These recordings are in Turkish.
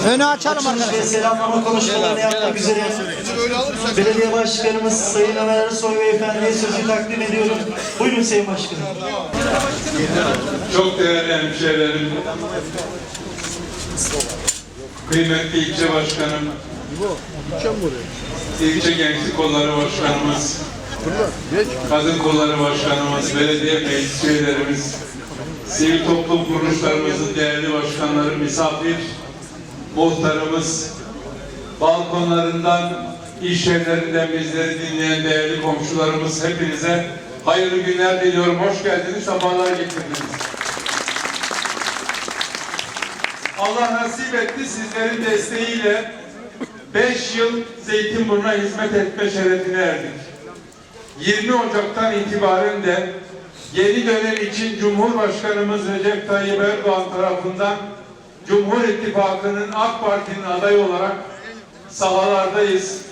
Önü açalım Açılış ve arkadaşlar. selamlama konuşmalarını yapmak üzere Belediye Başkanımız Sayın Ömer Arısoy Beyefendi'ye sözü takdim ediyorum. Buyurun Sayın Başkanım. Çok değerli hemşehrilerim, kıymetli ilçe başkanım, ilçe gençlik kolları başkanımız, kadın kolları başkanımız, belediye meclis üyelerimiz, sivil toplum kuruluşlarımızın değerli başkanları, misafir, muhtarımız, balkonlarından, iş yerlerinden bizleri dinleyen değerli komşularımız hepinize hayırlı günler diliyorum. Hoş geldiniz, sabahlar getirdiniz. Allah nasip etti sizlerin desteğiyle 5 yıl Zeytinburnu'na hizmet etme şerefine erdik. 20 Ocak'tan itibaren de yeni dönem için Cumhurbaşkanımız Recep Tayyip Erdoğan tarafından Cumhur İttifakı'nın AK Parti'nin adayı olarak sahalardayız.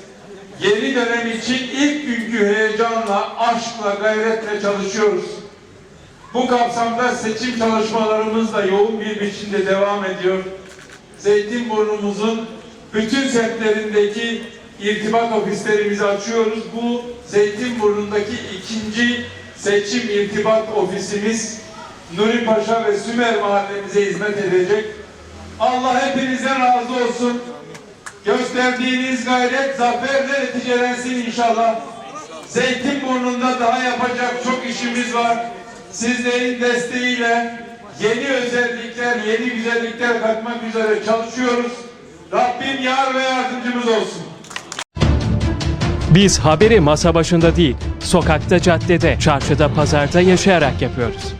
Yeni dönem için ilk günkü heyecanla, aşkla, gayretle çalışıyoruz. Bu kapsamda seçim çalışmalarımız da yoğun bir biçimde devam ediyor. Zeytinburnumuzun bütün semtlerindeki irtibat ofislerimizi açıyoruz. Bu Zeytinburnu'ndaki ikinci seçim irtibat ofisimiz Nuri Paşa ve Sümer mahallemize hizmet edecek. Allah hepinizden razı olsun. Gösterdiğiniz gayret zaferle neticelensin inşallah. Zeytinburnu'nda daha yapacak çok işimiz var. Sizlerin desteğiyle yeni özellikler, yeni güzellikler katmak üzere çalışıyoruz. Rabbim yar ve yardımcımız olsun. Biz haberi masa başında değil, sokakta, caddede, çarşıda, pazarda yaşayarak yapıyoruz.